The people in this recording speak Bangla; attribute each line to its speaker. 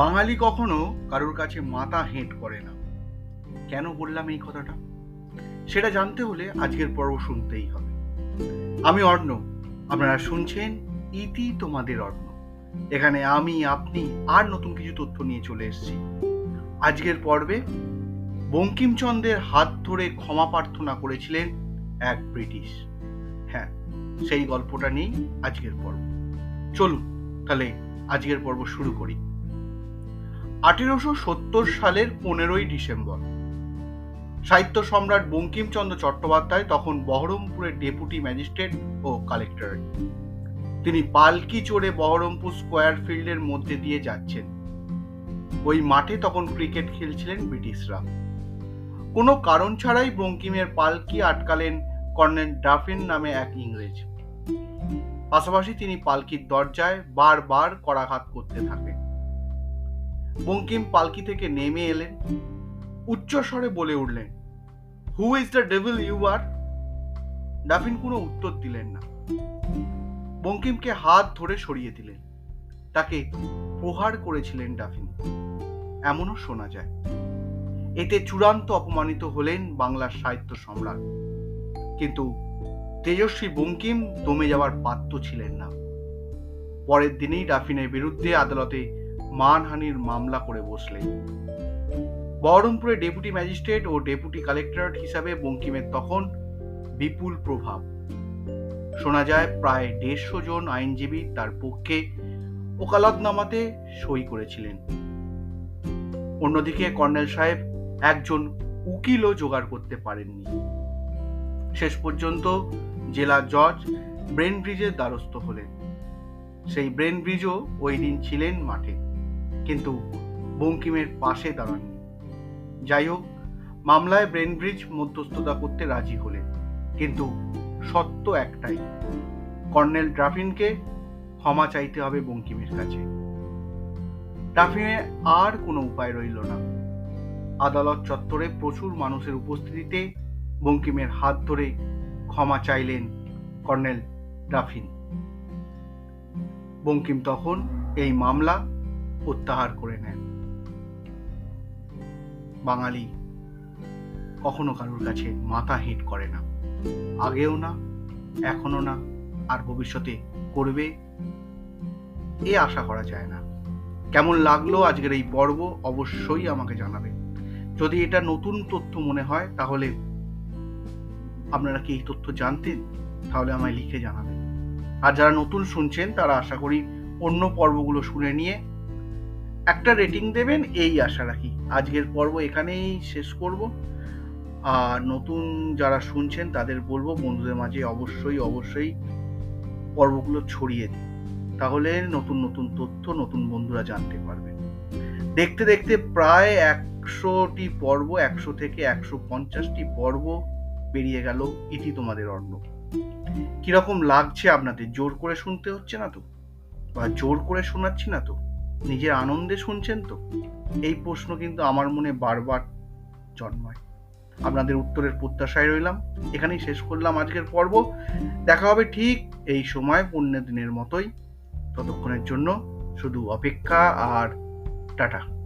Speaker 1: বাঙালি কখনো কারোর কাছে মাথা হেঁট করে না। কেন বললাম এই কথাটা? সেটা জানতে হলে আজকের পর্ব শুনতেই হবে। আমি অর্ণ আপনারা শুনছেন ইতি তোমাদের অর্ণ এখানে আমি, আপনি আর নতুন কিছু তথ্য নিয়ে চলে এসেছি। আজকের পর্বে বঙ্কিমচন্দ্রের হাত ধরে ক্ষমা প্রার্থনা করেছিলেন এক ব্রিটিশ। হ্যাঁ সেই গল্পটা নিয়েই আজকের পর্ব। চলুন, তাহলে আজকের পর্ব শুরু করি। আঠেরোশো সত্তর সালের পনেরোই ডিসেম্বর। সাহিত্য সম্রাট বঙ্কিমচন্দ্র চট্টোপাধ্যায় তখন বহরমপুরের ডেপুটি ম্যাজিস্ট্রেট ও কালেক্টর তিনি পালকি চড়ে বহরমপুর স্কোয়ার ফিল্ডের মধ্যে দিয়ে যাচ্ছেন। ওই মাঠে তখন ক্রিকেট খেলছিলেন ব্রিটিশরা। কোনো কারণ ছাড়াই বঙ্কিমের পালকি আটকালেন কর্নেল ডাফিন নামে এক ইংরেজ। পাশাপাশি তিনি পালকির দরজায় বারবার করাঘাত করতে থাকেন। বঙ্কিম পালকি থেকে নেমে এলেন। উচ্চ স্বরে বলে উঠলেন who is the devil you are Dauphin কোনো উত্তর দিলেন না। বঙ্কিমকে হাত ধরে সরিয়ে দিলেন। তাকে প্রহার করেছিলেন ডাফিন। এমনও শোনা যায়। এতে চূড়ান্ত অপমানিত হলেন বাংলার সাহিত্য সম্রাট। কিন্তু তেজস্বী বঙ্কিম দমে যাওয়ার পাত্র ছিলেন না। পরের দিনেই ডাফিনের বিরুদ্ধে আদালতে মানহানির মামলা করে বসলেন। বহরমপুরে ডেপুটি ম্যাজিস্ট্রেট ও ডেপুটি কালেক্টরেট হিসাবে বঙ্কিমের তখন বিপুল প্রভাব। শোনা যায়, প্রায় দেড়শো জন আইনজীবী তার পক্ষে ওকালতনামাতে সই করেছিলেন। অন্যদিকে কর্নেল সাহেব একজন উকিলও জোগাড় করতে পারেননি। শেষ পর্যন্ত জেলা জজ ব্রেন ব্রিজের দ্বারস্থ হলেন। সেই ব্রেন ব্রিজও ওই দিন ছিলেন মাঠে। কিন্তু বঙ্কিমের পাশে দাঁড়াননি যাই হোক, মামলায় ব্রেন ব্রিজ মধ্যস্থতা করতে রাজি হলেন, কিন্তু সত্য একটাই, কর্নেল ড্রাফিনকে ক্ষমা চাইতে হবে বঙ্কিমের কাছে। ড্রাফিনের আর কোনো উপায় রইল না। আদালত চত্বরে প্রচুর মানুষের উপস্থিতিতে বঙ্কিমের হাত ধরে ক্ষমা চাইলেন কর্নেল ড্রাফিন। বঙ্কিম তখন এই মামলা প্রত্যাহার করে নেন। বাঙালি কখনো কারোর কাছে মাথা হিট করে না। আগেও না, এখনও না, আর ভবিষ্যতে করবে? এ আশা করা যায় না। কেমন লাগল আজকের এই পর্ব অবশ্যই আমাকে জানাবেন। যদি এটা নতুন তথ্য মনে হয়, তাহলে আপনারা কি এই তথ্য জানতেন? তাহলে আমায় লিখে জানাবেন। আর যারা নতুন শুনছেন, তারা আশা করি অন্য পর্বগুলো শুনে নিয়ে একটা রেটিং দেবেন, এই আশা রাখি। আজকের পর্ব এখানেই শেষ করব। আর নতুন যারা শুনছেন, তাদের বলব বন্ধুদের মাঝে অবশ্যই অবশ্যই পর্বগুলো ছড়িয়ে দিন। তাহলে নতুন নতুন তথ্য, নতুন বন্ধুরা জানতে পারবে। দেখতে দেখতে প্রায় একশোটি পর্ব, একশো থেকে একশো পঞ্চাশটি পর্ব পেরিয়ে গেল ইতি তোমাদের অন্ন। কীরকম লাগছে আপনাদের? জোর করে শুনতে হচ্ছে না তো? বা জোর করে শোনাচ্ছি না তো? নিজের আনন্দে শুনছেন তো? এই প্রশ্ন কিন্তু আমার মনে বারবার জন্মায়। আপনাদের উত্তরের প্রত্যাশায় রইলাম। এখানেই শেষ করলাম আজকের পর্ব। দেখা হবে ঠিক এই সময় পুণ্য দিনের মতোই। ততক্ষণের জন্য শুধু অপেক্ষা আর টাটা।